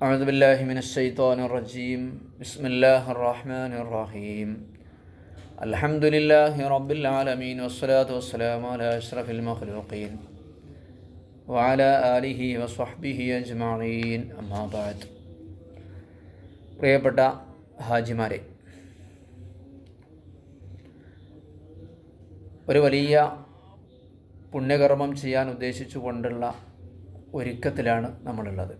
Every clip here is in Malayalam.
أعوذ بالله من الشيطان الرجيم بسم الله الرحمن الرحيم الحمد لله رب العالمين والصلاة والسلام على أشرف المخلوقين وعلى آله وصحبه أجمعين أما بعد പ്രിയപ്പെട്ട ഹാജിമാരെ ഒരു വലിയ പുണ്യകർമ്മം ചെയ്യാൻ ഉദ്ദേശിച്ചുകൊണ്ടുള്ള ഒരുക്കത്തിലാണ് നമ്മളുള്ളത്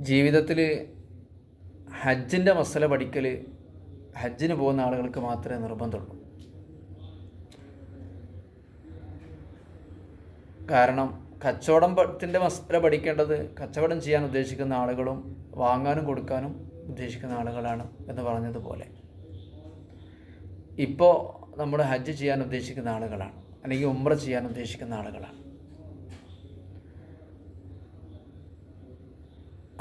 ജീവിതത്തിൽ ഹജ്ജിന്റെ മസല പഠിക്കൽ ഹജ്ജിന് പോകുന്ന ആളുകൾക്ക് മാത്രമേ നിർബന്ധമുള്ളൂ. കാരണം കച്ചവടത്തിന്റെ മസല പഠിക്കേണ്ടത് കച്ചവടം ചെയ്യാൻ ഉദ്ദേശിക്കുന്ന ആളുകളും വാങ്ങാനും കൊടുക്കാനും ഉദ്ദേശിക്കുന്ന ആളുകളാണ് എന്ന് പറഞ്ഞതുപോലെ. ഇപ്പോൾ നമ്മൾ ഹജ്ജ് ചെയ്യാൻ ഉദ്ദേശിക്കുന്ന ആളുകളാണ്. അല്ലെങ്കിൽ ഉമ്ര ചെയ്യാൻ ഉദ്ദേശിക്കുന്ന ആളുകളാണ്.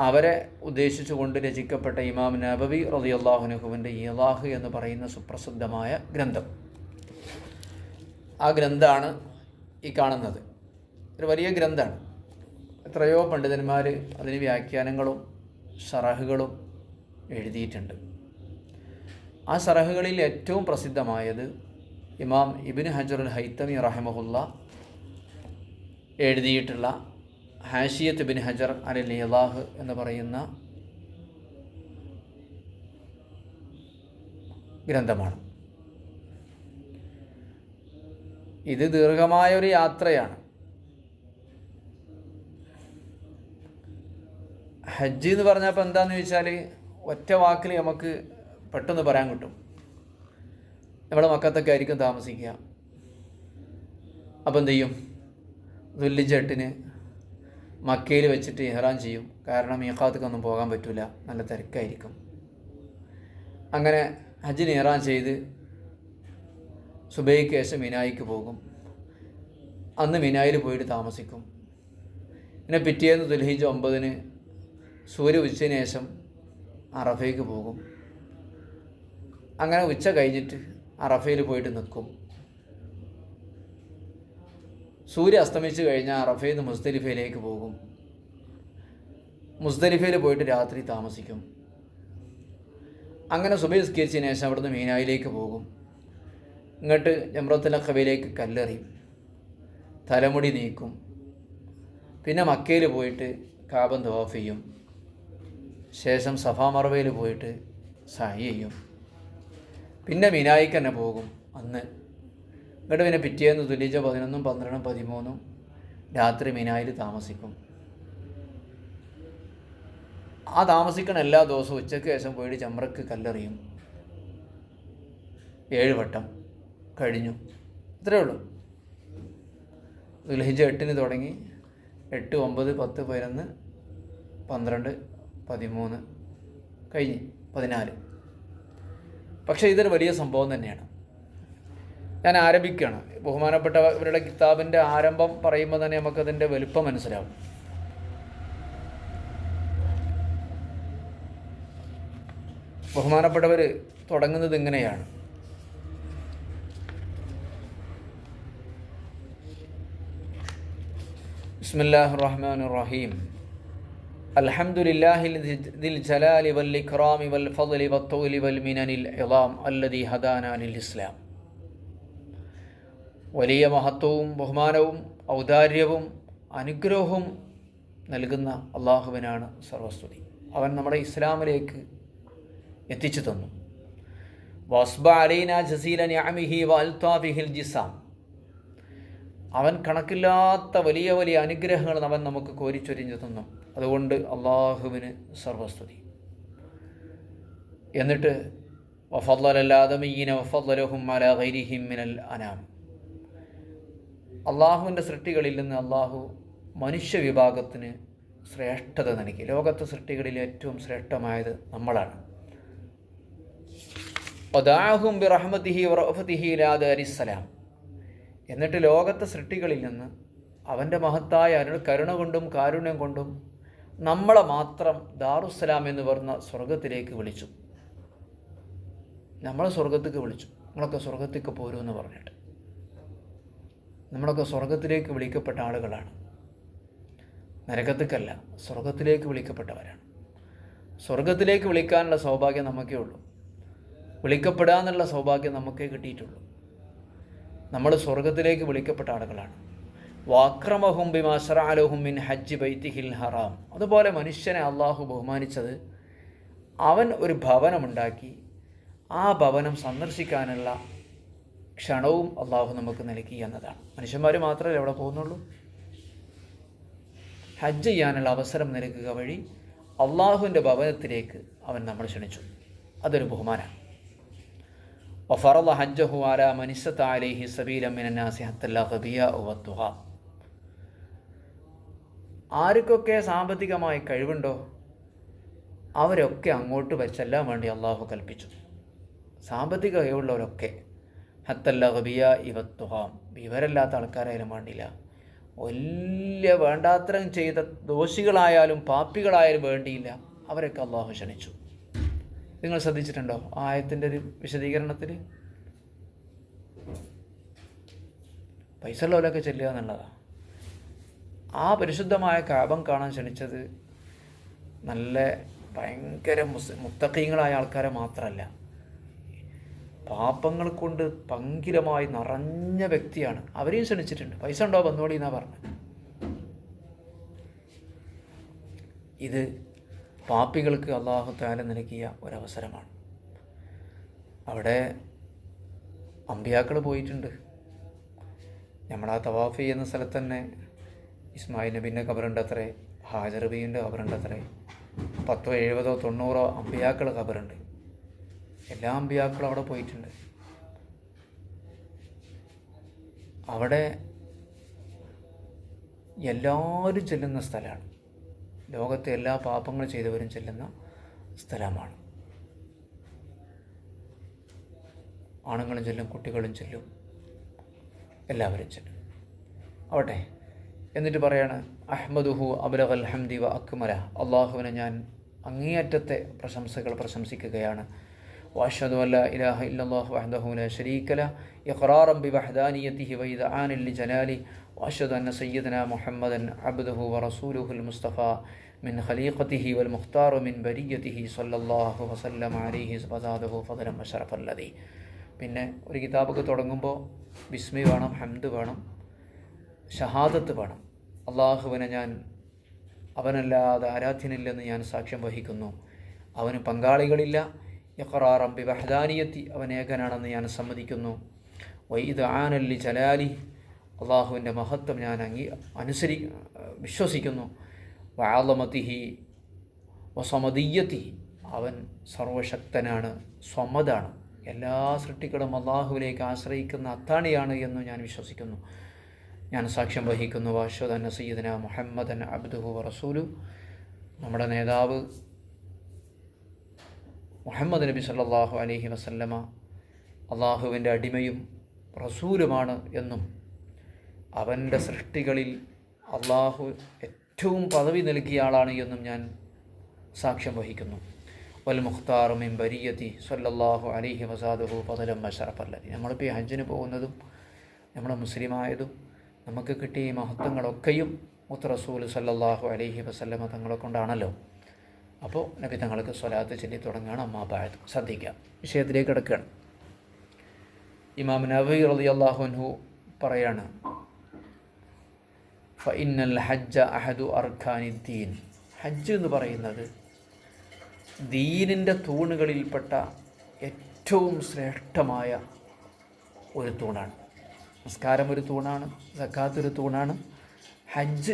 അവരെ ഉദ്ദേശിച്ചുകൊണ്ട് രചിക്കപ്പെട്ട ഇമാം നബവി അള്ളാഹുനഹുവിന്റെ ഇലാഹ് എന്ന് പറയുന്ന സുപ്രസിദ്ധമായ ഗ്രന്ഥം. ആ ഗ്രന്ഥമാണ് ഈ കാണുന്നത്. ഒരു വലിയ ഗ്രന്ഥമാണ് എത്രയോ പണ്ഡിതന്മാർ അതിന് വ്യാഖ്യാനങ്ങളും സറഹുകളും എഴുതിയിട്ടുണ്ട്. ആ സറഹുകളിൽ ഏറ്റവും പ്രസിദ്ധമായത് ഇമാം ഇബിൻ ഹജറുൽ ഹൈത്തമി റഹമഹുല്ല എഴുതിയിട്ടുള്ള ഹാഷിയത്ത് ബിൻ ഹജർ അൽ ഇലാഹ് എന്ന് പറയുന്ന ഗ്രന്ഥമാണ്. ഇത് ദീർഘമായൊരു യാത്രയാണ്. ഹജ്ജ് എന്ന് പറഞ്ഞപ്പോൾ എന്താണെന്ന് ചോദിച്ചാൽ ഒറ്റ വാക്കിൽ നമുക്ക് പെട്ടെന്ന് പറയാൻ കിട്ടും. നമ്മുടെ മക്കത്തൊക്കെ ആയിരിക്കും താമസിക്കുക. അപ്പം എന്ത് ചെയ്യും? ദുല്ലിജെട്ടിന് മക്കയിൽ വെച്ചിട്ട് ഇഹ്റാൻ ചെയ്യും. കാരണം മീഖാത്തൊന്നും പോകാൻ പറ്റില്ല നല്ല തിരക്കായിരിക്കും. അങ്ങനെ ഹജ്ജിന് ഇഹ്റാൻ ചെയ്ത് സുബൈക്ക് ശേഷം മിനായിക്ക് പോകും. അന്ന് മിനായിൽ പോയിട്ട് താമസിക്കും. പിന്നെ പിറ്റേന്ന് ദുൽഹിജ് ഒമ്പതിന് സൂര്യ ഉച്ചതിന് ശേഷം അറഫയ്ക്ക് പോകും. അങ്ങനെ ഉച്ച കഴിഞ്ഞിട്ട് അറഫയിൽ പോയിട്ട് നിൽക്കും. സൂര്യ അസ്തമിച്ചു കഴിഞ്ഞാൽ നിന്ന് മുസ്തലിഫയിലേക്ക് പോകും. മുസ്തലിഫയിൽ പോയിട്ട് രാത്രി താമസിക്കും. അങ്ങനെ സുബൈ സ്കരിച്ചതിന് ശേഷം അവിടുന്ന് മീനായിലേക്ക് പോകും. ഇങ്ങോട്ട് ജമ്രത്തുലഖബയിലേക്ക് കല്ലെറിയും. തലമുടി നീക്കും. പിന്നെ മക്കയിൽ പോയിട്ട് കാബം തവാഫ് ചെയ്യും. ശേഷം സഫാ മറവയിൽ പോയിട്ട് സഹി ചെയ്യും. പിന്നെ മിനായിക്ക് തന്നെ പോകും അന്ന്. പിന്നെ പിറ്റേന്ന് തുല്യജ പതിനൊന്നും പന്ത്രണ്ടും പതിമൂന്നും രാത്രി മിനായിൽ താമസിക്കും. ആ താമസിക്കണ എല്ലാ ദിവസവും ഉച്ചയ്ക്ക് ശേഷം പോയിട്ട് ചമ്രക്ക് കല്ലെറിയും. ഏഴ് വട്ടം കഴിഞ്ഞു. ഇത്രയേ ഉള്ളൂ. ദുൽഹിജ എട്ടിന് തുടങ്ങി. എട്ട് ഒമ്പത് പത്ത് പതിനൊന്ന് പന്ത്രണ്ട് പതിമൂന്ന് കഴിഞ്ഞ് പതിനാല്. പക്ഷേ ഇതൊരു വലിയ സംഭവം തന്നെയാണ്. ഞാൻ ആരംഭിക്കുകയാണ് ബഹുമാനപ്പെട്ടവരുടെ കിതാബിൻ്റെ ആരംഭം പറയുമ്പോൾ തന്നെ നമുക്കതിൻ്റെ വലുപ്പം മനസ്സിലാവും ബഹുമാനപ്പെട്ടവർ തുടങ്ങുന്നത് ഇങ്ങനെയാണ് ബിസ്മില്ലാഹി റഹ്മാൻ റഹീം الحمد لله ذي الجلال والإكرام والفضل والطول والمنن العظام الذي هدانا للإسلام വലിയ മഹത്വവും ബഹുമാനവും ഔദാര്യവും അനുഗ്രഹവും നൽകുന്ന അള്ളാഹുവിനാണ് സർവസ്തുതി. അവൻ നമ്മുടെ ഇസ്ലാമിലേക്ക് എത്തിച്ചു തന്നു. വസ്ബ അലീന ജസീല ഞാമിഹി വൽത്താബിഹിൽ ജിസാം. അവൻ കണക്കില്ലാത്ത വലിയ വലിയ അനുഗ്രഹങ്ങൾ അവൻ നമുക്ക് കോരിച്ചൊരിഞ്ഞു തന്നു. അതുകൊണ്ട് അള്ളാഹുവിന് സർവസ്തുതി. എന്നിട്ട് വഫല്ലലാദമീന വഫല്ലലഹും അല ഗൈരിഹിം മിനൽ അനാം. അള്ളാഹുവിന്റെ സൃഷ്ടികളിൽ നിന്ന് അള്ളാഹു മനുഷ്യ വിഭാഗത്തിന് ശ്രേഷ്ഠത നൽകി. ലോകത്തെ സൃഷ്ടികളിൽ ഏറ്റവും ശ്രേഷ്ഠമായത് നമ്മളാണ്. ഒദാഹും എന്നിട്ട് ലോകത്തെ സൃഷ്ടികളിൽ നിന്ന് അവന്റെ മഹത്തായ അരുൾ കരുണ കൊണ്ടും കാരുണ്യം കൊണ്ടും നമ്മളെ മാത്രം ദാറുസലാം എന്ന് പറഞ്ഞ സ്വർഗത്തിലേക്ക് വിളിച്ചു. നമ്മളെ സ്വർഗത്തേക്ക് വിളിച്ചു. നിങ്ങളൊക്കെ സ്വർഗത്തേക്ക് പോരൂ എന്ന് പറഞ്ഞിട്ട്. നമ്മളൊക്കെ സ്വർഗത്തിലേക്ക് വിളിക്കപ്പെട്ട ആളുകളാണ്. നരകത്തേക്കല്ല സ്വർഗത്തിലേക്ക് വിളിക്കപ്പെട്ടവരാണ്. സ്വർഗത്തിലേക്ക് വിളിക്കാനുള്ള സൗഭാഗ്യം നമുക്കേ ഉള്ളൂ. വിളിക്കപ്പെടുക എന്നുള്ള സൗഭാഗ്യം നമുക്കേ കിട്ടിയിട്ടുള്ളൂ. നമ്മൾ സ്വർഗത്തിലേക്ക് വിളിക്കപ്പെട്ട ആളുകളാണ്. വാക്രമഹും ബിമാസറാലുഹും മിൻ ഹജ്ജ് ബൈത്തിഹിൽ ഹറാം. അതുപോലെ മനുഷ്യനെ അള്ളാഹു ബഹുമാനിച്ചത് അവൻ ഒരു ഭവനമുണ്ടാക്കി ആ ഭവനം സന്ദർശിക്കാനുള്ള ക്ഷണവും അള്ളാഹു നമുക്ക് നൽകി എന്നതാണ്. മനുഷ്യന്മാർ മാത്രമല്ല എവിടെ പോകുന്നുള്ളൂ. ഹജ്ജ് ചെയ്യാനുള്ള അവസരം നൽകുക വഴി അള്ളാഹുവിന്റെ ഭവനത്തിലേക്ക് അവൻ നമ്മൾ ക്ഷണിച്ചു. അതൊരു ബഹുമാനമാണ് ഹത്തല്ല ആർക്കൊക്കെ സാമ്പത്തികമായി കഴിവുണ്ടോ? അവരൊക്കെ അങ്ങോട്ട് വച്ചെല്ലാം വേണ്ടി അള്ളാഹു കൽപ്പിച്ചു. സാമ്പത്തിക കഴിവുള്ളവരൊക്കെ ഹത്തല്ല ഹബിയ ഇവത്തുഹാം. വിവരമില്ലാത്ത ആൾക്കാരായാലും വേണ്ടില്ല. വലിയ വേണ്ടാത്തരം ചെയ്ത ദോഷികളായാലും പാപ്പികളായാലും വേണ്ടിയില്ല. അവരൊക്കെ അള്ളാഹു ക്ഷണിച്ചു. നിങ്ങൾ ശ്രദ്ധിച്ചിട്ടുണ്ടോ ആയത്തിന്റെ ഒരു വിശദീകരണത്തിൽ പൈസ ഉള്ളവരൊക്കെ ചെല്ലുക എന്നുള്ളതാണ് ആ പരിശുദ്ധമായ കാപം കാണാൻ ക്ഷണിച്ചത് നല്ല ഭയങ്കര മുസ് മുത്തക്കീങ്ങളായ ആൾക്കാരെ മാത്രമല്ല പാപങ്ങൾ കൊണ്ട് പങ്കിലമായി നിറഞ്ഞ വ്യക്തിയാണ്. അവരെയും ക്ഷണിച്ചിട്ടുണ്ട്. പൈസ ഉണ്ടോ? വന്നോളി എന്നാ പറഞ്ഞത് ഇത് പാപ്പികൾക്ക് അള്ളാഹു താല നൽകിയ ഒരവസരമാണ്. അവിടെ അമ്പിയാക്കൾ പോയിട്ടുണ്ട്. നമ്മളാ തവാഫ് ചെയ്യുന്ന സ്ഥലത്ത് തന്നെ ഇസ്മായിൽ നബീന്റെ ഖബറുണ്ട് അത്രേ ഹാജർ ബീന്റെ ഖബറുണ്ട് അത്രേ പത്തോ എഴുപതോ തൊണ്ണൂറോ അമ്പിയാക്കൾ ഖബറുണ്ട്. എല്ലാ അമ്പിയാക്കളും അവിടെ പോയിട്ടുണ്ട്. അവിടെ എല്ലാവരും ചെല്ലുന്ന സ്ഥലമാണ്. ലോകത്തെ എല്ലാ പാപങ്ങളും ചെയ്തവരും ചെല്ലുന്ന സ്ഥലമാണ്. ആണുങ്ങളും ചെല്ലും കുട്ടികളും ചെല്ലും എല്ലാവരും ചെല്ലും. ആവട്ടെ എന്നിട്ട് പറയാണ് അഹമ്മദുഹു അബുലഹൽ ഹംദി വ അക്മല. അള്ളാഹുവിനെ ഞാൻ അങ്ങേയറ്റത്തെ പ്രശംസകൾ പ്രശംസിക്കുകയാണ്. وأشهد أن لا إله إلا الله وحده لا شريك له إقرارا بوحدانيته وإذعانا لجلاله وأشهد أن سيدنا محمدا عبده ورسوله المصطفى من خليقته والمختار من بريته صلى الله وسلم عليه وزاده فضلا وشرف الذي പിന്നെ ഒരു കിതാബൊക്കെ തുടങ്ങുമ്പോൾ ബിസ്മി വേണം ഹംദ് വേണം ഷഹാദത്ത് വേണം അള്ളാഹുവിനെ ഞാൻ അവനല്ലാതെ ആരാധ്യനില്ലെന്ന് ഞാൻ സാക്ഷ്യം വഹിക്കുന്നു അവന് പങ്കാളികളില്ല ഇഖറാറം ബി വഹദാനിയത്തി അവൻ ഏകനാണെന്ന് ഞാൻ സമ്മതിക്കുന്നു. വൈദ് ആനല്ലി ജലാലി അള്ളാഹുവിന്റെ മഹത്വം ഞാൻ അംഗീ അനുസരി വിശ്വസിക്കുന്നു. വാലമതിഹി വസമതീയത്തി അവൻ സർവശക്തനാണ് സ്വമതാണ് എല്ലാ സൃഷ്ടികളും അള്ളാഹുവിലേക്ക് ആശ്രയിക്കുന്ന അത്താണിയാണ് എന്ന് ഞാൻ വിശ്വസിക്കുന്നു. ഞാൻ സാക്ഷ്യം വഹിക്കുന്നു വാശ്വതൻ സയ്യിദന മുഹമ്മദൻ അബ്ദുഹു റസൂലു. നമ്മുടെ നേതാവ് മുഹമ്മദ് നബി സല്ലാഹു അലഹി വസല്ലമ അള്ളാഹുവിന്റെ അടിമയും റസൂലുമാണ് എന്നും അവന്റെ സൃഷ്ടികളിൽ അള്ളാഹു ഏറ്റവും പദവി നൽകിയ ആളാണ് എന്നും ഞാൻ സാക്ഷ്യം വഹിക്കുന്നു. വൽ മുഖ്താർ മിൻ ബരിയത്തി സല്ലല്ലാഹു അലൈഹി വസാദുഹു പതലം മഷറഫല്ലതി നമ്മളിപ്പോൾ ഈ ഹജ്ജിന് പോകുന്നതും നമ്മൾ മുസ്ലിമായതും നമുക്ക് കിട്ടിയ ഈ മഹത്വങ്ങളൊക്കെയും മുത്ത് റസൂൽ സല്ലല്ലാഹു അലൈഹി വസല്ലമ തങ്ങളെ കൊണ്ടാണല്ലോ. അപ്പോൾ നബി തങ്ങൾക്ക് സ്വലാത്ത് ചൊല്ലി തുടങ്ങുകയാണ് അമ്മാ ബാഴത്ത് ശ്രദ്ധിക്കാം വിഷയത്തിലേക്ക് കിടക്കുകയാണ്. ഇമാം നബി റലി അള്ളാഹുൻഹു പറയാണ് ഫഇന്നൽ ഹജ്ജ അഹദു അർഖാനിദ്ദീൻ ഹജ്ജ് എന്ന് പറയുന്നത് ദീനിന്റെ തൂണുകളിൽപ്പെട്ട ഏറ്റവും ശ്രേഷ്ഠമായ ഒരു തൂണാണ്. നമസ്കാരം ഒരു തൂണാണ് സക്കാത്ത് ഒരു തൂണാണ്. ഹജ്ജ്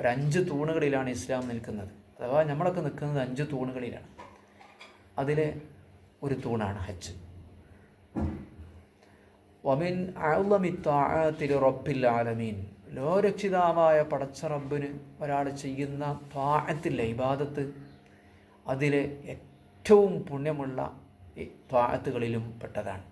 ഒരു അഞ്ച് തൂണുകളിലാണ് ഇസ്ലാം നിൽക്കുന്നത്. അഥവാ നമ്മളൊക്കെ നിൽക്കുന്നത് അഞ്ച് തൂണുകളിലാണ്. അതിലെ ഒരു തൂണാണ് ഹജ്ജ്. വമിൻ അളമിത്താഴത്തിൽ റബ്ബിൽ ആലമീൻ. ലോരക്ഷിതാവായ പടച്ച റബ്ബിന് ഒരാൾ ചെയ്യുന്ന ത്വാഴത്തില്ല ഇബാദത്ത് അതിലെ ഏറ്റവും പുണ്യമുള്ള ത്വാഴത്തുകളിലും പെട്ടതാണ്.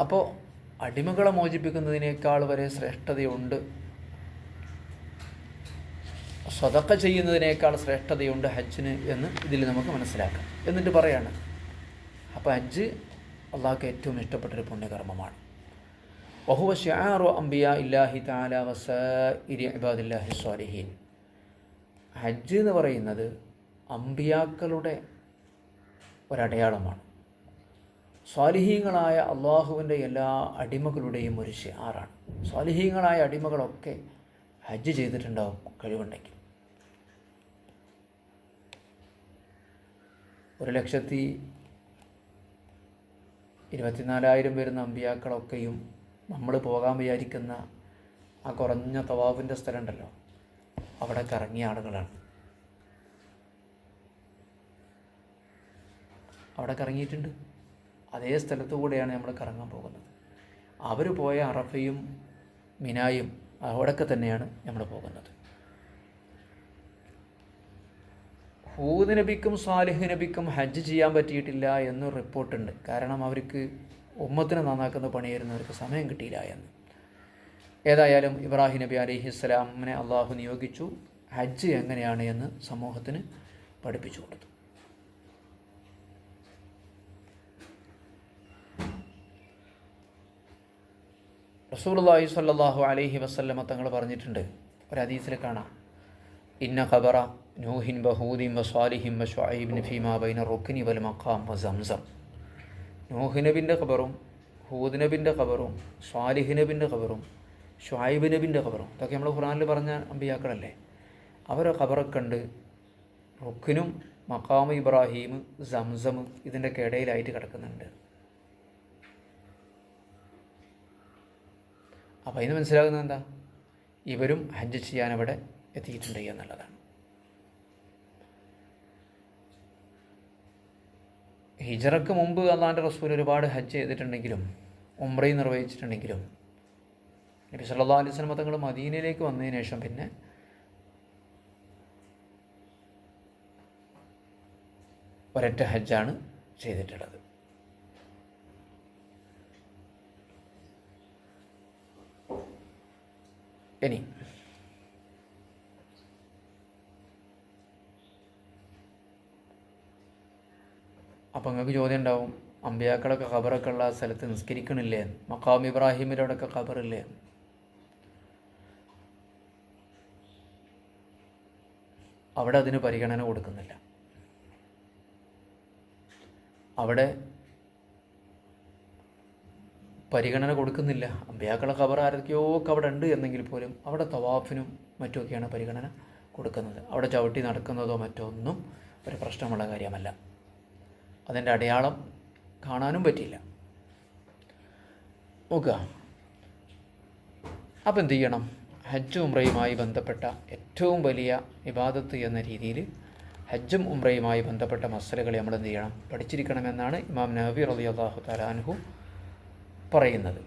അപ്പോൾ അടിമകളെ മോചിപ്പിക്കുന്നതിനേക്കാൾ വരെ ശ്രേഷ്ഠതയുണ്ട്. സ്വതക്ക ചെയ്യുന്നതിനേക്കാൾ ശ്രേഷ്ഠതയുണ്ട് ഹജ്ജിന് എന്ന് ഇതിൽ നമുക്ക് മനസ്സിലാക്കാം. എന്നിട്ട് പറയാണ് അപ്പോൾ ഹജ്ജ് അള്ളാഹ്ക്ക് ഏറ്റവും ഇഷ്ടപ്പെട്ടൊരു പുണ്യകർമ്മമാണ്. ബഹുവ ഷാറോ അംബിയ ഇല്ലാഹി താല വസഇരി ഇബാദില്ലാഹി സ്വാലിഹീൻ. ഹജ്ജ് എന്ന് പറയുന്നത് അമ്പിയാക്കളുടെ ഒരടയാളമാണ്. സ്വാലിഹീങ്ങളായ അള്ളാഹുവിന്റെ എല്ലാ അടിമകളുടെയും ഒരു ഷിആറാണ് സ്വാലിഹീങ്ങളായ അടിമകളൊക്കെ ഹജ്ജ് ചെയ്തിട്ടുണ്ടാവും കഴിവുണ്ടെങ്കിൽ. ഒരു ലക്ഷത്തി ഇരുപത്തിനാലായിരം വരുന്ന അമ്പിയാക്കളൊക്കെയും നമ്മൾ പോകാൻ വിചാരിക്കുന്ന ആ കുറഞ്ഞ തവാഫിന്റെ സ്ഥലം ഉണ്ടല്ലോ അവിടെ കറങ്ങിയ ആളുകളാണ്. അവിടെ കറങ്ങിയിട്ടുണ്ട്. അതേ സ്ഥലത്തു കൂടെയാണ് നമ്മൾ കറങ്ങാൻ പോകുന്നത്. അവർ പോയ അറഫയും മിനായും അവിടെയൊക്കെ തന്നെയാണ് നമ്മൾ പോകുന്നത്. ഹൂദ് നബിക്കും സാലിഹ് നബിക്കും ഹജ്ജ് ചെയ്യാൻ പറ്റിയിട്ടില്ല എന്ന് റിപ്പോർട്ടുണ്ട്. കാരണം അവർക്ക് ഉമ്മത്തിനെ നന്നാക്കുന്ന പണിയായിരുന്നു അവർക്ക് സമയം കിട്ടിയില്ല എന്ന്. ഏതായാലും ഇബ്രാഹിം നബി അലിഹിസ്സലാമിനെ അള്ളാഹു നിയോഗിച്ചു. ഹജ്ജ് എങ്ങനെയാണ് എന്ന് സമൂഹത്തിന് പഠിപ്പിച്ചു കൊടുത്തു. റസൂലുള്ളാഹി സ്വല്ലല്ലാഹു അലൈഹി വസല്ലമ തങ്ങൾ പറഞ്ഞിട്ടുണ്ട്. ഒരു ഹദീസിൽ കാണാം. ഇന്ന ഖബറ നൂഹിൻ ബഹൂദിൻ വസ്വാലിഹിം വസ്വാഹിബിൻ ഫീമാ ബൈന റുക്നി വൽ മഖാം വ സംസം. നൂഹ് നബിന്റെ ഖബറും ഹൂദ് നബിന്റെ ഖബറും സ്വാലിഹ് നബിന്റെ ഖബറും ഷുഐബ് നബിന്റെ ഖബറും ഇതൊക്കെ നമ്മൾ ഖുറാനിൽ പറഞ്ഞ അമ്പിയാക്കളല്ലേ? അവരെ ഖബറൊക്കെ ഉണ്ട് റുക്കിനും മഖാം ഇബ്രാഹീം സംസം ഇതിന്റെ ഇടയിലായിട്ട് കിടക്കുന്നുണ്ട്. അപ്പോൾ അതിന് മനസ്സിലാകുന്നത് എന്താ? ഇവരും ഹജ്ജ് ചെയ്യാൻ അവിടെ എത്തിയിട്ടുണ്ട് എന്നുള്ളതാണ്. ഹിജറക്ക് മുമ്പ് അള്ളാന്റെ റസൂൽ ഒരുപാട് ഹജ്ജ് ചെയ്തിട്ടുണ്ടെങ്കിലും ഉംറയും നിർവഹിച്ചിട്ടുണ്ടെങ്കിലും നബി സല്ലാ അലൈഹി സ്വലമ തങ്ങൾ മദീനയിലേക്ക് വന്നതിന് ശേഷം പിന്നെ ഒരൊറ്റ ഹജ്ജാണ് ചെയ്തിട്ടുള്ളത്. ഇനി. അപ്പം നിങ്ങൾക്ക് ചോദ്യം ഉണ്ടാവും അമ്പിയാക്കളൊക്കെ ഖബറൊക്കെ ഉള്ള സ്ഥലത്ത് നിസ്കരിക്കണില്ലേ? മക്കാം ഇബ്രാഹിമിന്റെ അവിടെയൊക്കെ ഖബറില്ലേ? അവിടെ അതിന് പരിഗണന കൊടുക്കുന്നില്ല. അവിടെ പരിഗണന കൊടുക്കുന്നില്ല. അമ്പ്യാക്കളെ ഖബർ ആരൊക്കെയോക്കെ അവിടെ ഉണ്ട് എന്നെങ്കിൽ പോലും അവിടെ തവാഫിനും മറ്റുമൊക്കെയാണ് പരിഗണന കൊടുക്കുന്നത്. അവിടെ ചവിട്ടി നടക്കുന്നതോ മറ്റോ ഒന്നും ഒരു പ്രശ്നമുള്ള കാര്യമല്ല. അതിന്റെ അടയാളം കാണാനും പറ്റിയില്ല. നോക്കുക. അപ്പം എന്ത് ചെയ്യണം? ഹജ്ജ് ഉംറയുമായി ബന്ധപ്പെട്ട ഏറ്റവും വലിയ ഇബാദത്ത് എന്ന രീതിയിൽ ഹജ്ജും ഉംറയുമായി ബന്ധപ്പെട്ട മസലകൾ നമ്മൾ എന്ത് ചെയ്യണം? പഠിച്ചിരിക്കണമെന്നാണ് ഇമാം നബി റലി അള്ളാഹു തലാൻഹു പറയുന്നത്.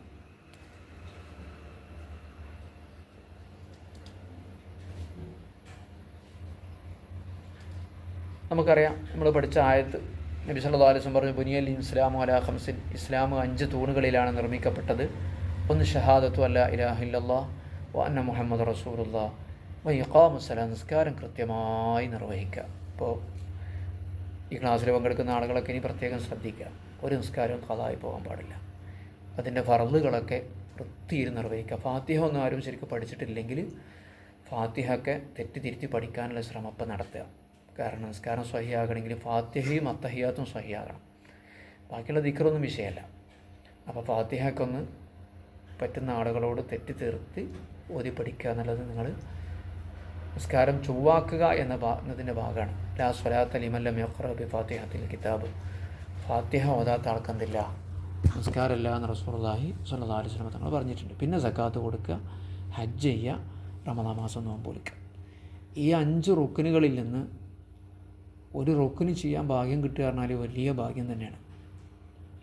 നമുക്കറിയാം നമ്മൾ പഠിച്ച ആയത്ത് നബി സല്ലാ അലൈഹി വസല്ലം പറഞ്ഞു ബുനിയൽ ഇസ്ലാമു അലാ ഹംസിൻ ഇസ്ലാം അഞ്ച് തൂണുകളിലാണ് നിർമ്മിക്കപ്പെട്ടത്. ഒന്ന് ഷഹാദത്തു അല്ല ഇലാഹില്ലാ വ മുഹമ്മദ് റസൂലുള്ള വ ഇഖാമു സലാം നിസ്കാരം കൃത്യമായി നിർവഹിക്കുക. ഇപ്പോൾ ഈ ക്ലാസ്സിൽ പങ്കെടുക്കുന്ന ആളുകളൊക്കെ ഇനി പ്രത്യേകം ശ്രദ്ധിക്കുക. ഒരു നിസ്കാരവും കഥായി പോകാൻ പാടില്ല. അതിന്റെ ഫറലുകളൊക്കെ വൃത്തിയിൽ നിർവഹിക്കുക. ഫാത്തിഹ ഒന്നും ആരും ശരിക്കും പഠിച്ചിട്ടില്ലെങ്കിൽ ഫാത്തിഹൊക്കെ തെറ്റി തെറ്റിതിരുത്തി പഠിക്കാനുള്ള ശ്രമം അപ്പം നടത്തുക. കാരണം നിസ്കാരം സ്വഹിയാകണമെങ്കിൽ ഫാത്തിഹയും അത്തഹിയാത്തും സ്വഹിയാകണം. ബാക്കിയുള്ള ദിക്കറൊന്നും വിഷയമല്ല. അപ്പോൾ ഫാത്തിഹൊക്കെ ഒന്ന് പറ്റുന്ന ആളുകളോട് തെറ്റി തീർത്ത് ഓതി പഠിക്കുക എന്നുള്ളത് നിങ്ങൾ നിസ്കാരം ചൊവ്വാക്കുക എന്ന എന്നതിന്റെ ഭാഗമാണ്. ലാ സ്വലാത്തലിമല്ല യഖ്റബി ഫാത്തിഹത്തിൽ കിതാബ്. ഫാത്തിഹ ഓതാത്ത ആൾക്കെന്തില്ല? നിസ്കാരമല്ല എന്ന് റസൂർലാഹി സല്ലാ അലൈഹി സ്വലമ തങ്ങൾ പറഞ്ഞിട്ടുണ്ട്. പിന്നെ സക്കാത്ത് കൊടുക്കുക ഹജ്ജ് ചെയ്യുക റമദാ മാസം നോമ്പ് കൊടുക്കുക ഈ അഞ്ച് റുക്കിനുകളിൽ നിന്ന് ഒരു റുക്കിന് ചെയ്യാൻ ഭാഗ്യം കിട്ടുക പറഞ്ഞാൽ വലിയ ഭാഗ്യം തന്നെയാണ്.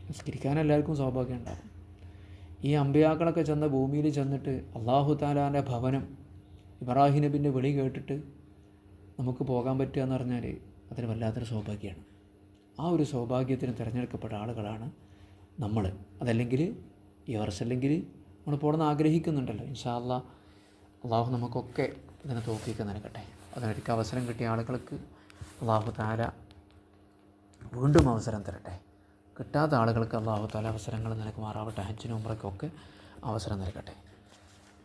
നിസ്കരിക്കാൻ എല്ലാവർക്കും സൗഭാഗ്യം ഉണ്ടാകും. ഈ അമ്പയാക്കളൊക്കെ ചെന്ന ഭൂമിയിൽ ചെന്നിട്ട് അള്ളാഹു താലാന്റെ ഭവനം ഇബ്രാഹിം നബിന്റെ വിളി കേട്ടിട്ട് നമുക്ക് പോകാൻ പറ്റുക എന്ന് പറഞ്ഞാൽ അതിന് വല്ലാത്തൊരു സൗഭാഗ്യമാണ്. ആ ഒരു സൗഭാഗ്യത്തിന് തിരഞ്ഞെടുക്കപ്പെട്ട ആളുകളാണ് നമ്മൾ. അതല്ലെങ്കിൽ ഈ വർഷമല്ലെങ്കിൽ നമ്മൾ പോകണമെന്ന് ആഗ്രഹിക്കുന്നുണ്ടല്ലോ. ഇൻഷാല്ല അള്ളാഹു നമുക്കൊക്കെ ഇതിനെ തോക്കിയൊക്കെ നൽകട്ടെ. അതിനൊരിക്കൽ അവസരം കിട്ടിയ ആളുകൾക്ക് അള്ളാഹു താല വീണ്ടും അവസരം തരട്ടെ. കിട്ടാത്ത ആളുകൾക്ക് അള്ളാഹു താല അവസരങ്ങൾ നിനക്ക് മാറാവട്ടെ ഹജ്ജിനും ഉമ്രയ്ക്കൊക്കെ അവസരം നൽകട്ടെ.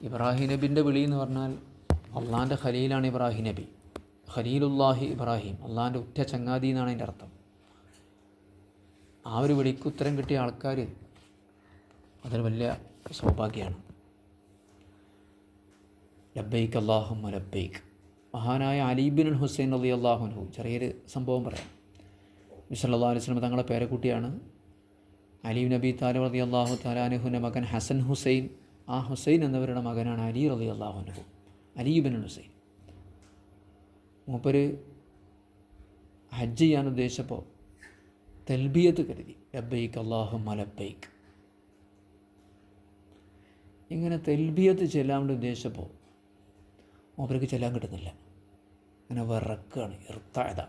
ഇബ്രാഹിം നബിന്റെ വിളി എന്ന് പറഞ്ഞാൽ അള്ളാന്റെ ഖലീലാണ് ഇബ്രാഹിം നബി. ഖലീലുല്ലാഹി ഇബ്രാഹിം. അള്ളാന്റെ ഉറ്റ ചങ്ങാതി എന്നാണ് അതിന്റെ അർത്ഥം. ആ ഒരു വിളിക്ക് ഉത്തരം കിട്ടിയ ആൾക്കാർ അതൊരു വലിയ സൗഭാഗ്യമാണ്. ലബൈക്ക് അള്ളാഹു ലബൈക്ക് മഹാനായ അലീബിൻ ഹുസൈൻ അലി അള്ളാഹുനു ചെറിയൊരു സംഭവം പറയാം. വിസല്ലാ അലൈഹി സ്വലം തങ്ങളുടെ പേരക്കുട്ടിയാണ്. അലീബ് നബി താലിബ് അലി അള്ളാഹു താലാനുഹുന്റെ മകൻ ഹസൻ ഹുസൈൻ. ആ ഹുസൈൻ എന്നവരുടെ മകനാണ് അലി അലി അള്ളാഹുനഹു അലീബിൻ ഹുസൈൻ. മൂപ്പര് ഹജ്ജ് ചെയ്യാൻ ഉദ്ദേശിച്ചപ്പോൾ തെൽബിയത്ത് കരുതി. ലബൈക്ക് അള്ളാഹു മലബൈക്ക് ഇങ്ങനെ തെൽബിയത്ത് ചെല്ലാൻ ഉദ്ദേശിച്ചപ്പോൾ മൂപ്പർക്ക് ചെല്ലാൻ കിട്ടുന്നില്ല. അങ്ങനെ വിറക്കാണ് ഇർത്തായത.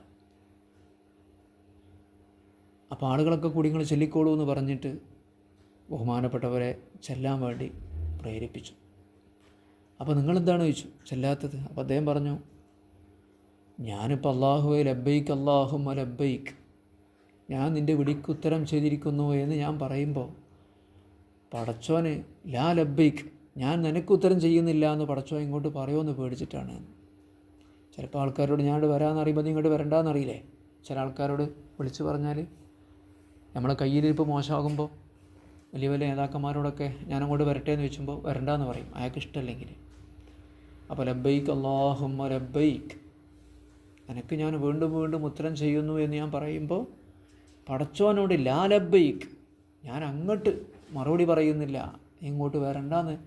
അപ്പോൾ ആളുകളൊക്കെ കൂടി നിങ്ങൾ ചെല്ലിക്കോളൂ എന്ന് പറഞ്ഞിട്ട് ബഹുമാനപ്പെട്ടവരെ ചെല്ലാൻ വേണ്ടി പ്രേരിപ്പിച്ചു. അപ്പോൾ നിങ്ങളെന്താണ് ചോദിച്ചു? ചെല്ലാത്തത്. അപ്പോൾ അദ്ദേഹം പറഞ്ഞു ഞാനിപ്പോൾ അള്ളാഹുവെ ലബൈക്ക് അള്ളാഹുമ ലബൈക്ക് ഞാൻ നിന്റെ വിളിക്ക് ഉത്തരം ചെയ്തിരിക്കുന്നു എന്ന് ഞാൻ പറയുമ്പോൾ പടച്ചോന് ലാ ലബ്ബൈക്ക് ഞാൻ നിനക്ക് ഉത്തരം ചെയ്യുന്നില്ല എന്ന് പടച്ചോ ഇങ്ങോട്ട് പറയുമെന്ന് പേടിച്ചിട്ടാണ്. ചിലപ്പോൾ ആൾക്കാരോട് ഞാൻ വരാമെന്ന് അറിയുമ്പോൾ നീ ഇങ്ങോട്ട് വരണ്ടാന്നറിയില്ലേ? ചില ആൾക്കാരോട് വിളിച്ചു പറഞ്ഞാൽ നമ്മളെ കയ്യിലിരിപ്പ് മോശമാകുമ്പോൾ വലിയ വലിയ നേതാക്കന്മാരോടൊക്കെ ഞാൻ അങ്ങോട്ട് വരട്ടെ എന്ന് വെച്ചുമ്പോൾ വരണ്ടെന്ന് പറയും. അയാൾക്ക് ഇഷ്ടമല്ലെങ്കിൽ. അപ്പോൾ ലബൈക്ക് അള്ളാഹുമ്മ ലബൈക്ക് എനിക്ക് ഞാൻ വീണ്ടും വീണ്ടും ഉത്തരം ചെയ്യുന്നു എന്ന് ഞാൻ പറയുമ്പോൾ പടച്ചോനോട് ലാലബൈക്ക് ഞാൻ അങ്ങോട്ട് മറുപടി പറയുന്നില്ല. ഇങ്ങോട്ട് വരണ്ടെന്ന്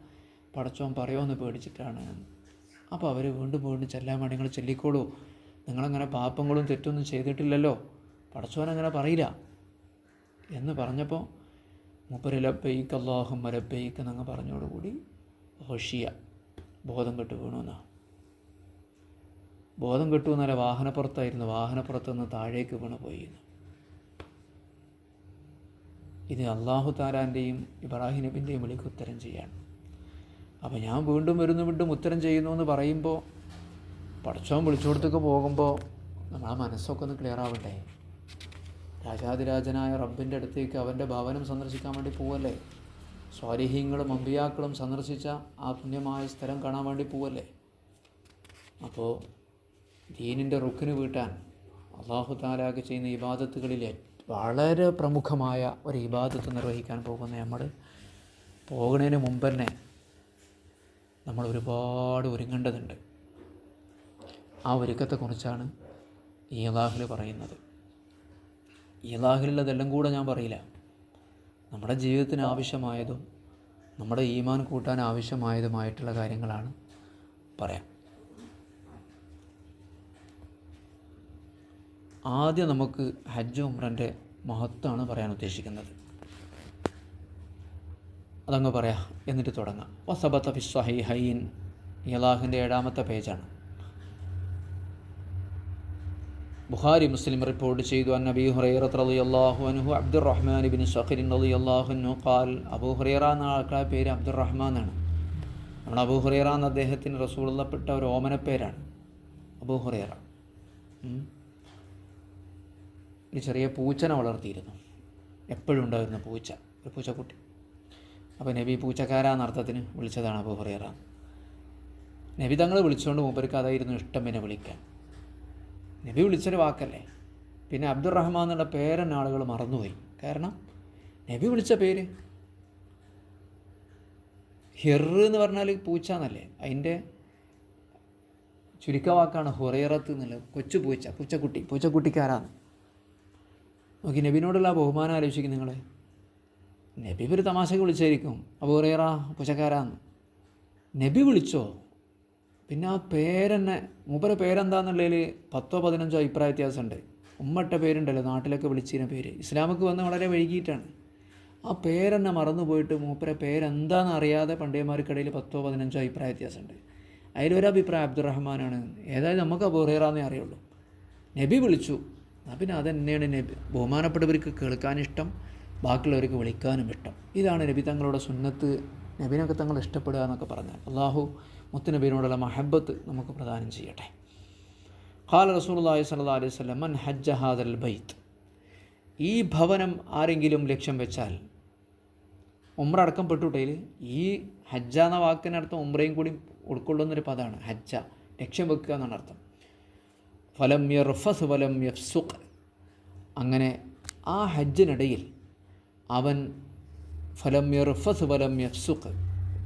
പടച്ചോൻ പറയുമെന്ന് പേടിച്ചിട്ടാണ്. അപ്പോൾ അവർ വീണ്ടും വീണ്ടും ചെല്ലാൻ വേണ്ടി നിങ്ങൾ ചൊല്ലിക്കോളൂ. നിങ്ങളങ്ങനെ പാപ്പങ്ങളും തെറ്റൊന്നും ചെയ്തിട്ടില്ലല്ലോ. പടച്ചോൻ അങ്ങനെ പറയില്ല. എന്ന് പറഞ്ഞപ്പോൾ മുപ്പര് അള്ളാഹും ലബൈക്ക് എന്നങ്ങ് പറഞ്ഞോടുകൂടി ഹോഷിയ. ബോധം കെട്ട് വീണു എന്നാ. ബോധം കെട്ടു എന്നല്ല വാഹനപ്പുറത്തായിരുന്നു. വാഹനപ്പുറത്ത് നിന്ന് താഴേക്ക് വീണ് പോയി എന്ന്. ഇത് അള്ളാഹു താലാന്റെയും ഇബ്രാഹിം നബിന്റെയും വിളിക്ക് ഉത്തരം ചെയ്യാണ്. അപ്പോൾ ഞാൻ വീണ്ടും വരുന്നു വീണ്ടും ഉത്തരം ചെയ്യുന്നു എന്ന് പറയുമ്പോൾ പടച്ചോൻ വിളിച്ചോടത്തേക്ക് പോകുമ്പോൾ നമ്മളെ മനസ്സൊക്കെ ഒന്ന് ക്ലിയർ ആവട്ടെ രാജാതിരാജനായ റബ്ബിന്റെ അടുത്തേക്ക് അവന്റെ ഭവനം സന്ദർശിക്കാൻ വേണ്ടി പോവല്ലേ? സ്വാലിഹീങ്ങളും അമ്പിയാക്കളും സന്ദർശിച്ച ആ പുണ്യമായ സ്ഥലം കാണാൻ വേണ്ടി പോവല്ലേ? അപ്പോൾ ദീനിന്റെ റുക്കിന് വീട്ടാൻ അള്ളാഹു താലാക്ക് ചെയ്യുന്ന ഇബാദത്തുകളിൽ വളരെ പ്രമുഖമായ ഒരു ഇബാദത്ത് നിർവഹിക്കാൻ പോകുന്ന നമ്മൾ പോകുന്നതിന് മുമ്പ് തന്നെ നമ്മൾ ഒരുപാട് ഒരുങ്ങേണ്ടതുണ്ട്. ആ ഒരുക്കത്തെക്കുറിച്ചാണ് ഈ ഇലാഹിൽ പറയുന്നത്. ഈ ഇലാഹിലുള്ളതെല്ലാം കൂടെ ഞാൻ പറയില്ല. നമ്മുടെ ജീവിതത്തിന് ആവശ്യമായതും നമ്മുടെ ഈമാൻ കൂട്ടാൻ ആവശ്യമായതുമായിട്ടുള്ള കാര്യങ്ങളാണ് പറയാം ആദ്യം നമുക്ക് ഹജ്ജ് ഉമ്രന്റെ മഹത്വമാണ് പറയാൻ ഉദ്ദേശിക്കുന്നത്. അതങ്ങ് പറയാം എന്നിട്ട് തുടങ്ങാം. വസബത്ത ഫി സ്വഹൈഹൈൻ. യലാഹിന്റെ ഏഴാമത്തെ പേജാണ്. ബുഖാരി മുസ്ലിം റിപ്പോർട്ട് ചെയ്തു അൻ നബി ഹുറൈറത്ത് റളിയല്ലാഹു അൻഹു അബ്ദുറഹ്മാൻ ബിൻ സഹിൻ അലി അൻഹു ഖാൽ അബൂ ഹുറൈറ എന്ന ആൾക്കാരുടെ പേര് അബ്ദുറഹ്മാൻ റഹ്മാനാണ് നമ്മൾ അബൂ ഹുറൈറ എന്ന അദ്ദേഹത്തിന് റസൂളപ്പെട്ട ഒരു ഓമനപ്പേരാണ്. അബൂ ഹുറൈറ. ഒരു ചെറിയ പൂച്ചനെ വളർത്തിയിരുന്നു. എപ്പോഴും ഉണ്ടായിരുന്നു പൂച്ച ഒരു പൂച്ചക്കുട്ടി. അപ്പോൾ നബി പൂച്ചക്കാരാന്ന അർത്ഥത്തിന് വിളിച്ചതാണ് അബൂ ഹുറൈറ. നബി തങ്ങൾ വിളിച്ചുകൊണ്ട് മൂപ്പർക്ക് അതായിരുന്നു ഇഷ്ടം പിന്നെ വിളിക്കാൻ. നബി വിളിച്ചൊരു വാക്കല്ലേ? പിന്നെ അബ്ദുറഹ്മാൻ എന്നുള്ള പേരൻ ആളുകൾ മറന്നുപോയി. കാരണം നബി വിളിച്ച പേര് ഹിർ എന്ന് പറഞ്ഞാൽ പൂച്ച എന്നല്ലേ അതിന്റെ ചുരുക്കവാക്കാണ് ഹുറൈറത്ത് എന്നുള്ളത് കൊച്ചു പൂച്ച പൂച്ചക്കുട്ടി. പൂച്ചക്കുട്ടിക്കാരാന്ന്. നോക്കി നബിനോടുള്ള ബഹുമാനം ആലോചിക്കും നിങ്ങൾ നബി ഒരു തമാശക്ക് വിളിച്ചായിരിക്കും. അപ്പോൾ പുശക്കാരാന്ന് നബി വിളിച്ചോ? പിന്നെ ആ പേരെന്നെ മൂപ്പരെ പേരെന്താന്നുള്ളതിൽ പത്തോ പതിനഞ്ചോ അഭിപ്രായ വ്യത്യാസമുണ്ട്. ഉമ്മട്ട പേരുണ്ടല്ലോ നാട്ടിലൊക്കെ വിളിച്ചിരുന്ന പേര്. ഇസ്ലാമൊക്കെ വന്ന് വളരെ വൈകിട്ടാണ് ആ പേരെന്നെ മറന്നു പോയിട്ട് മൂപ്പരെ പേരെന്താണെന്ന് അറിയാതെ പണ്ടേമാർക്കിടയിൽ പത്തോ പതിനഞ്ചോ അഭിപ്രായ വ്യത്യാസമുണ്ട്. അതിലൊരഭിപ്രായം അബ്ദുറഹ്മാനാണ്. ഏതായാലും നമുക്ക് അബൂറേറാന്നേ അറിയുള്ളൂ. നബി വിളിച്ചു. പിന്നെ അതെന്നെയാണ് നബി ബഹുമാനപ്പെട്ടവർക്ക് കേൾക്കാനിഷ്ടം ബാക്കിയുള്ളവർക്ക് വിളിക്കാനും ഇഷ്ടം. ഇതാണ് നബി തങ്ങളുടെ സുന്നത്ത് നബിനൊക്കെ തങ്ങൾ ഇഷ്ടപ്പെടുക എന്നൊക്കെ പറഞ്ഞാൽ. അള്ളാഹു മുത്തുനബീനോടുള്ള മഹബത്ത് നമുക്ക് പ്രദാനം ചെയ്യട്ടെ. ഖാല റസൂലുള്ളാഹി സ്വല്ലല്ലാഹു അലൈഹി വസല്ലം മൻ ഹജ്ജ ഹാദൽ ബൈത്ത്. ഈ ഭവനം ആരെങ്കിലും ലക്ഷ്യം വെച്ചാൽ ഉമ്ര അടക്കം പെട്ടുട്ടയിൽ ഈ ഹജ്ജ എന്ന വാക്കിനർത്ഥം ഉമ്രയും കൂടി ഉൾക്കൊള്ളുന്നൊരു പദമാണ് ഹജ്ജ. ലക്ഷ്യം വെക്കുക എന്നാണ് അർത്ഥം. ഫലം യർഫസ് ഫലം യഫ്സുഖ്. അങ്ങനെ ആ ഹജ്ജിനിടയിൽ അവൻ ഫലം യർഫസ് ഫലം യഫ്സുഖ്.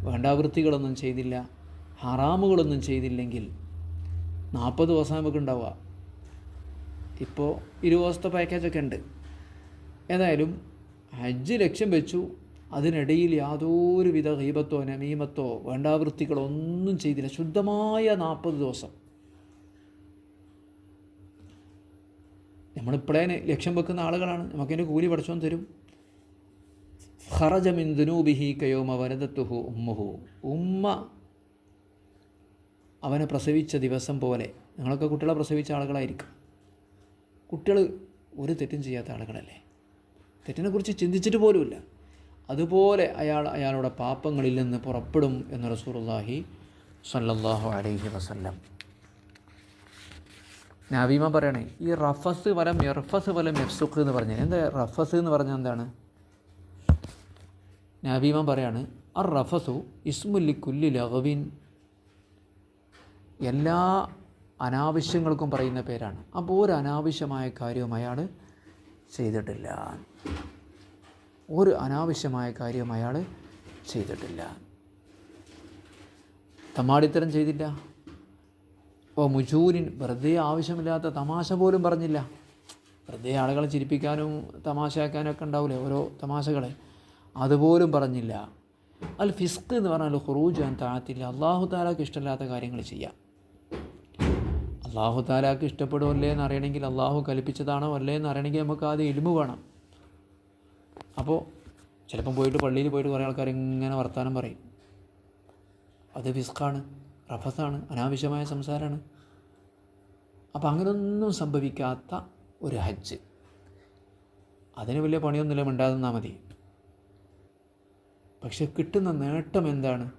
വേണ്ടാവൃത്തികളൊന്നും ചെയ്തില്ല ഹറാമുകളൊന്നും ചെയ്തില്ലെങ്കിൽ നാൽപ്പത് ദിവസം നമുക്ക് ഉണ്ടാവുക. ഇപ്പോൾ ഇരുപത് ദിവസത്തെ പാക്കേജൊക്കെ ഉണ്ട്. ഏതായാലും ഹജ്ജ് ലക്ഷ്യം വെച്ചു. അതിനിടയിൽ യാതൊരുവിധ ഹീബത്തോ നമീമത്തോ വേണ്ടാവൃത്തികളോ ഒന്നും ചെയ്തില്ല. ശുദ്ധമായ നാൽപ്പത് ദിവസം. നമ്മളിപ്പോഴേ ലക്ഷ്യം വെക്കുന്ന ആളുകളാണ്. നമുക്കതിന്റെ കൂലി പഠിച്ചോൻ തരും. ഹറജമിൻ ദുനൂബിഹി കയോമ വരദത്തുഹു ഉമ്മുഹു. ഉമ്മ അവനെ പ്രസവിച്ച ദിവസം പോലെ നിങ്ങളൊക്കെ കുട്ടികളെ പ്രസവിച്ച ആളുകളായിരിക്കും. കുട്ടികൾ ഒരു തെറ്റും ചെയ്യാത്ത ആളുകളല്ലേ? തെറ്റിനെക്കുറിച്ച് ചിന്തിച്ചിട്ട് പോലുമില്ല. അതുപോലെ അയാൾ അയാളുടെ പാപ്പങ്ങളിൽ നിന്ന് പുറപ്പെടും എന്ന് റസൂറുല്ലാഹി സല്ലല്ലാഹു അലൈഹി വസല്ലം. നവീമ പറയണേ ഈ റഫസ് വലം എർഫസ് വലം എഫ്സുഖ് എന്ന് പറഞ്ഞാൽ എന്താ റഫസ് എന്ന് പറഞ്ഞാൽ എന്താണ്? നവീമ പറയാണ് അർ റഫസു ഇസ്മുല്ലി കുല്ലി ലഹവിൻ. എല്ലാ അനാവശ്യങ്ങൾക്കും പറയുന്ന പേരാണ്. അപ്പോൾ ഒരു അനാവശ്യമായ കാര്യവും അയാൾ ചെയ്തിട്ടില്ല. ഒരു അനാവശ്യമായ കാര്യവും അയാൾ ചെയ്തിട്ടില്ല. തമാടിത്തരം ചെയ്തില്ല. ഓ മുജൂരിൻ വെറുതെ ആവശ്യമില്ലാത്ത തമാശ പോലും പറഞ്ഞില്ല. വെറുതെ ആളുകളെ ചിരിപ്പിക്കാനും തമാശയാക്കാനും ഒക്കെ ഉണ്ടാവില്ലേ ഓരോ തമാശകളെ? അതുപോലും പറഞ്ഞില്ല. അൽ ഫിസ്ക് എന്ന് പറഞ്ഞാൽ ഖുറൂജ് അൻ താത്തില്ല അള്ളാഹു താലാക്ക് ഇഷ്ടമില്ലാത്ത കാര്യങ്ങൾ ചെയ്യാം. അള്ളാഹു താലാക്ക് ഇഷ്ടപ്പെടുമല്ലേ എന്ന് അറിയണമെങ്കിൽ അള്ളാഹു കൽപ്പിച്ചതാണോ അല്ലേ എന്ന് അറിയണമെങ്കിൽ നമുക്ക് ആദ്യം ഇൽമു വേണം. അപ്പോൾ ചിലപ്പം പോയിട്ട് പള്ളിയിൽ പോയിട്ട് കുറേ ആൾക്കാർ ഇങ്ങനെ വർത്തമാനം പറയും. അത് ഫിസ്ക്കാണ് റഫസാണ് അനാവശ്യമായ സംസാരമാണ് അപ്പം അങ്ങനെയൊന്നും സംഭവിക്കാത്ത ഒരു ഹജ്ജ്. അതിന് വലിയ പണിയൊന്നുമില്ല മിണ്ടാതെന്നാൽ മതി. പക്ഷെ കിട്ടുന്ന നേട്ടം എന്താണ്?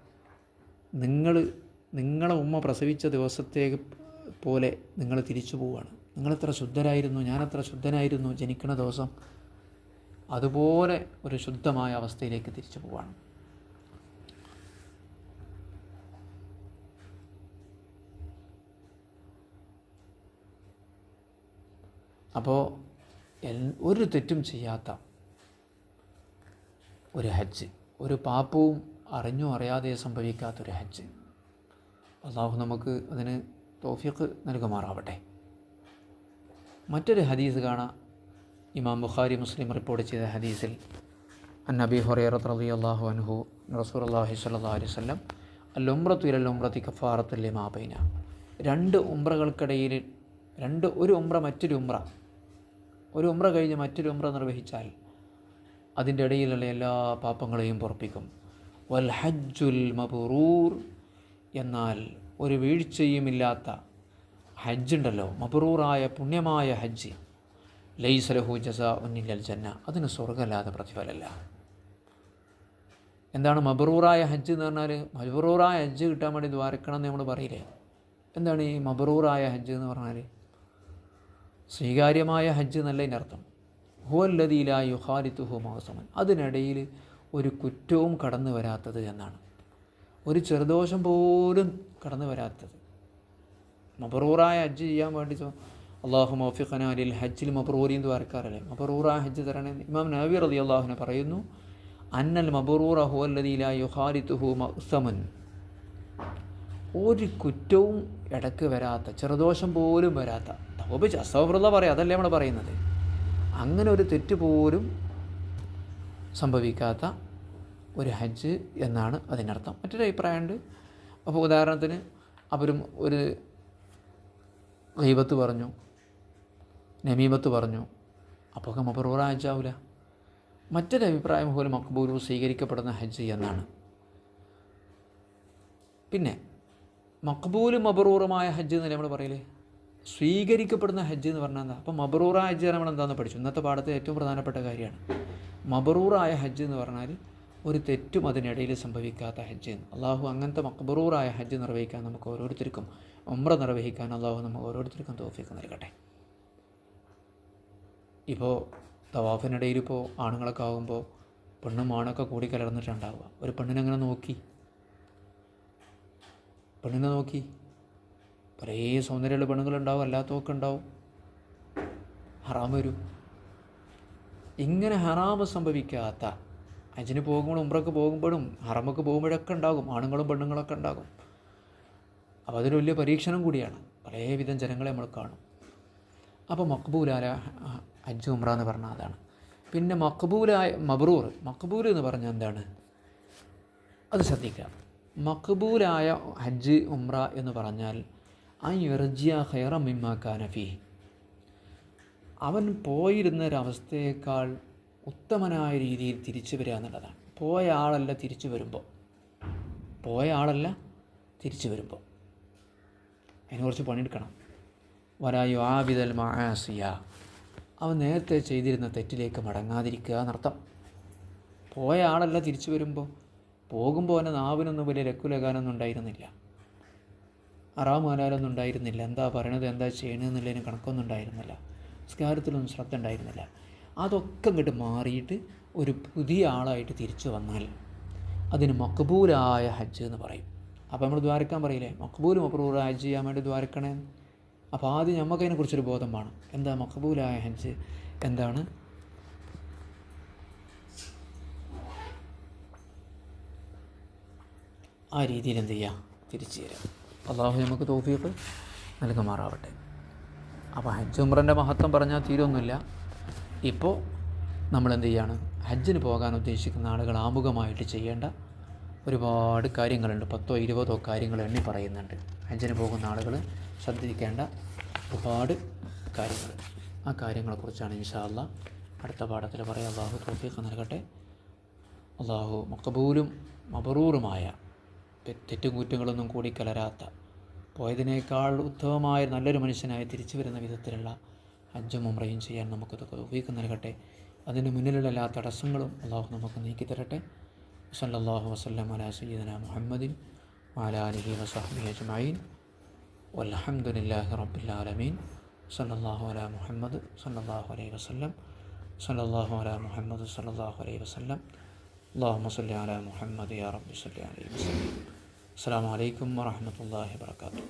നിങ്ങൾ നിങ്ങളെ ഉമ്മ പ്രസവിച്ച ദിവസത്തേക്ക് പോലെ നിങ്ങൾ തിരിച്ചു പോവുകയാണ് നിങ്ങളെത്ര ശുദ്ധരായിരുന്നു ഞാനെത്ര ശുദ്ധനായിരുന്നു ജനിക്കുന്ന ദിവസം അതുപോലെ ഒരു ശുദ്ധമായ അവസ്ഥയിലേക്ക് തിരിച്ചു പോവാണ്. അപ്പോൾ ഒരു തെറ്റും ചെയ്യാത്ത ഒരു ഹജ്ജ്. ഒരു പാപ്പവും അറിഞ്ഞോ അറിയാതെ സംഭവിക്കാത്തൊരു ഹജ്ജ്. അള്ളാഹു നമുക്ക് അതിന് തോഫിക്ക് നൽകുമാറാവട്ടെ. മറ്റൊരു ഹദീസ് കാണാം. ഇമാം ബുഖാരി മുസ്ലിം റിപ്പോർട്ട് ചെയ്ത ഹദീസിൽ അന്നബി ഹുറൈറത്ത് റബി അള്ളാഹു അൻഹു റസൂർ അള്ളാഹി സ്വല്ലാ അൽ ഉംറത്തു ഇലൽ ഉംറത്തി കഫാറത്തുൽ മാബൈന രണ്ട് ഉംറകൾക്കിടയിൽ രണ്ട് ഒരു ഉംറ മറ്റൊരു ഉംറ ഒരു ഉമ്ര കഴിഞ്ഞ് മറ്റൊരു ഉമ്ര നിർവഹിച്ചാൽ അതിന്റെ ഇടയിലുള്ള എല്ലാ പാപങ്ങളെയും പുറപ്പിക്കും. വൽ ഹജ്ജുൽ മബറൂർ എന്നാൽ ഒരു വീഴ്ചയുമില്ലാത്ത ഹജ്ജുണ്ടല്ലോ. മബറൂറായ പുണ്യമായ ഹജ്ജ്. ലൈസലഹു ജസ ഉന്നില്ലൽ ജന്ന. അതിന് സ്വർഗമല്ലാതെ പ്രതിഫലമല്ല. എന്താണ് മബറൂറായ ഹജ്ജ് എന്ന് പറഞ്ഞാൽ മബറൂറായ ഹജ്ജ് കിട്ടാൻ വേണ്ടി ദ്വാരക്കണം എന്ന് നമ്മൾ പറയില്ലേ? എന്താണ് ഈ മബറൂറായ ഹജ്ജ് എന്ന് പറഞ്ഞാൽ സ്വീകാര്യമായ ഹജ്ജ് എന്നല്ല ഇതിനർത്ഥം. ഹുവല്ലതിയില യുഹാലിത്തുഹു മാസമൻ. അതിനിടയിൽ ഒരു കുറ്റവും കടന്നു വരാത്തത് എന്നാണ്. ഒരു ചെറുദോഷം പോലും കടന്നു വരാത്തത്. മബറൂറായ ഹജ്ജ് ചെയ്യാൻ വേണ്ടി അള്ളാഹു മൗഫിഖന അലിൽ ഹജ്ജിൽ മബറൂരി എന്ന് വാർക്കാറല്ലേ മബറൂറായ ഹജ്ജ് തരണേ ഇമാം നബി റതി അള്ളാഹുനെ പറയുന്നു അന്നൽ മബറൂറ ഹുവല്ലതിയില യുഹാലിത്തുഹു മഹ്സമൻ ഒരു കുറ്റവും ഇടയ്ക്ക് വരാത്ത ചെറുദോഷം പോലും വരാത്ത തൗബ അസൗഹൃദ പറയാം അതല്ലേ നമ്മൾ പറയുന്നത്. അങ്ങനെ ഒരു തെറ്റ് പോലും സംഭവിക്കാത്ത ഒരു ഹജ്ജ് എന്നാണ് അതിനർത്ഥം. മറ്റൊരു അഭിപ്രായമുണ്ട്. അപ്പോൾ ഉദാഹരണത്തിന് അവരും ഒരു ഗൈബത്ത് പറഞ്ഞു നമീമത്ത് പറഞ്ഞു അപ്പോൾ മബറൂറ ഹജ്ജാവില്ല മറ്റൊരു അഭിപ്രായം പോലും മക്ബൂലു സ്വീകരിക്കപ്പെടുന്ന ഹജ്ജ് എന്നാണ്. പിന്നെ മക്ബൂലും മബറൂറുമായ ഹജ്ജ് എന്നല്ലേ നമ്മൾ പറയില്ലേ സ്വീകരിക്കപ്പെടുന്ന ഹജ്ജ് എന്ന് പറഞ്ഞാൽ എന്താ? അപ്പം മബറൂറ ഹജ്ജ് നമ്മൾ എന്താണെന്ന് പഠിച്ചു. ഇന്നത്തെ പാഠത്തെ ഏറ്റവും പ്രധാനപ്പെട്ട കാര്യമാണ്. മബറൂറായ ഹജ്ജ് എന്ന് പറഞ്ഞാൽ ഒരു തെറ്റും അതിനിടയിൽ സംഭവിക്കാത്ത ഹജ്ജ് അള്ളാഹു അങ്ങനത്തെ മക്ബറൂറായ ഹജ്ജ് നിർവഹിക്കാൻ നമുക്ക് ഓരോരുത്തർക്കും ഉമ്ര നിർവഹിക്കാൻ അള്ളാഹു നമുക്ക് ഓരോരുത്തർക്കും തോഫിക്ക് നൽകട്ടെ. ഇപ്പോൾ തവാഫിനിടയിൽ ഇപ്പോൾ ആണുങ്ങളൊക്കെ ആകുമ്പോൾ പെണ്ണും ആണൊക്കെ കൂടി കലർന്നിട്ടുണ്ടാവുക. ഒരു പെണ്ണിനെങ്ങനെ നോക്കി? പെണ്ണിനെ നോക്കി? പല സൗന്ദര്യമുള്ള പെണ്ണുങ്ങളുണ്ടാവും അല്ലാത്തതൊക്കെ ഉണ്ടാവും. ഹറാം വരും. ഇങ്ങനെ ഹറാമ് സംഭവിക്കാത്ത അജിന് പോകുമ്പോഴും ഉമ്രക്ക് പോകുമ്പോഴും ഹറമക്ക് പോകുമ്പോഴൊക്കെ ഉണ്ടാകും ആണുങ്ങളും പെണ്ണുങ്ങളൊക്കെ ഉണ്ടാകും. അപ്പോൾ അതൊരു വലിയ പരീക്ഷണം കൂടിയാണ്. പലവിധം ജനങ്ങളെ നമ്മൾ കാണും. അപ്പോൾ മക്ബൂലായ ഹജ്ജ് ഉമ്ര എന്ന് പറഞ്ഞാൽ അതാണ്. പിന്നെ മക്ബൂലായ മബ്രൂർ മക്ബൂൽ എന്ന് പറഞ്ഞാൽ എന്താണ്? അത് ശ്രദ്ധിക്കുക. മക്ബൂലായ ഹജ്ജ് ഉമ്ര എന്ന് പറഞ്ഞാൽ കാനഫി അവൻ പോയിരുന്നൊരവസ്ഥയേക്കാൾ ഉത്തമനായ രീതിയിൽ തിരിച്ചു വരിക എന്നുള്ളതാണ്. പോയ ആളല്ല തിരിച്ചു വരുമ്പോൾ. പോയ ആളല്ല തിരിച്ചു വരുമ്പോൾ. അതിനെക്കുറിച്ച് പണിയെടുക്കണം. വരായു ആവിതൽ മാസിയ അവൻ നേരത്തെ ചെയ്തിരുന്ന തെറ്റിലേക്ക് മടങ്ങാതിരിക്കുക എന്നർത്ഥം. പോയ ആളല്ല തിരിച്ചു വരുമ്പോൾ. പോകുമ്പോൾ അവന്റെ നാവിനൊന്നും വലിയ ലക്കുലകാനൊന്നും ഉണ്ടായിരുന്നില്ല. അറാം ഹലാലൊന്നും ഉണ്ടായിരുന്നില്ല. എന്താ പറയണത് എന്താ ചെയ്യണമെന്നുള്ളതിന് കണക്കൊന്നും ഉണ്ടായിരുന്നില്ല. സംസ്കാരത്തിലൊന്നും ശ്രദ്ധ ഉണ്ടായിരുന്നില്ല. അതൊക്കെ ഇങ്ങോട്ട് മാറിയിട്ട് ഒരു പുതിയ ആളായിട്ട് തിരിച്ചു വന്നാൽ അതിന് മക്ബൂലായ ഹജ്ജ് എന്ന് പറയും. അപ്പോൾ നമ്മൾ ദ്വാരക്കാൻ പറയില്ലേ? മക്ബൂൽ മക്ബൂൽ ഹജ്ജ് ചെയ്യാൻ വേണ്ടി ദ്വാരക്കണേ? അപ്പോൾ ആദ്യം നമുക്ക് അതിനെക്കുറിച്ചൊരു ബോധം വേണം. എന്താ മക്ബൂലായ ഹജ്ജ്? എന്താണ്? ആ രീതിയിൽ എന്ത് ചെയ്യുക? തിരിച്ചു തരാം അള്ളാഹു നമുക്ക് തോഫീക്ക് നൽകുമാറാവട്ടെ. അപ്പോൾ ഹജ്ജ് ഉമ്രന്റെ മഹത്വം പറഞ്ഞാൽ തീരൊന്നുമില്ല. ഇപ്പോൾ നമ്മൾ എന്ത് ചെയ്യാണ്? ഹജ്ജിന് പോകാൻ ഉദ്ദേശിക്കുന്ന ആളുകൾ ആമുഖമായിട്ട് ചെയ്യേണ്ട ഒരുപാട് കാര്യങ്ങളുണ്ട്. പത്തോ ഇരുപതോ കാര്യങ്ങൾ എണ്ണി പറയുന്നുണ്ട്. ഹജ്ജിന് പോകുന്ന ആളുകൾ ശ്രദ്ധിക്കേണ്ട ഒരുപാട് കാര്യങ്ങൾ. ആ കാര്യങ്ങളെക്കുറിച്ചാണ് ഇൻഷാല്ല അടുത്ത പാഠത്തിൽ പറയാം. അള്ളാഹു തോഫീക്ക് നൽകട്ടെ. അള്ളാഹു മക്കബൂലും മബറൂറുമായ തെറ്റും കുറ്റങ്ങളൊന്നും കൂടി കലരാത്ത പോയതിനേക്കാൾ ഉത്തമമായ നല്ലൊരു മനുഷ്യനായി തിരിച്ചു വരുന്ന വിധത്തിലുള്ള അഞ്ചും ഉമ്രയും ചെയ്യാൻ നമുക്ക് തൗഫീഖ് നൽകട്ടെ അതിന് മുന്നിലുള്ള എല്ലാ തടസ്സങ്ങളും അള്ളാഹു നമുക്ക് നീക്കി തരട്ടെ. സല്ലല്ലാഹു വസല്ലം അല സയ്യിദന മുഹമ്മദിൻ മാലാലിഹി ആലിഹി അജ്മൈൻ റബ്ബിൽ ആലമീൻ. സല്ലല്ലാഹു അലാ മുഹമ്മദ് സല്ലാഹു അലൈഹി വസ്ലം സല്ലാഹു അല മുഹമ്മദ് സല്ലാഹു അലൈഹി വസല്ലം. اللهم صل على محمد يا رب صل عليه وسلم السلام عليكم ورحمة الله وبركاته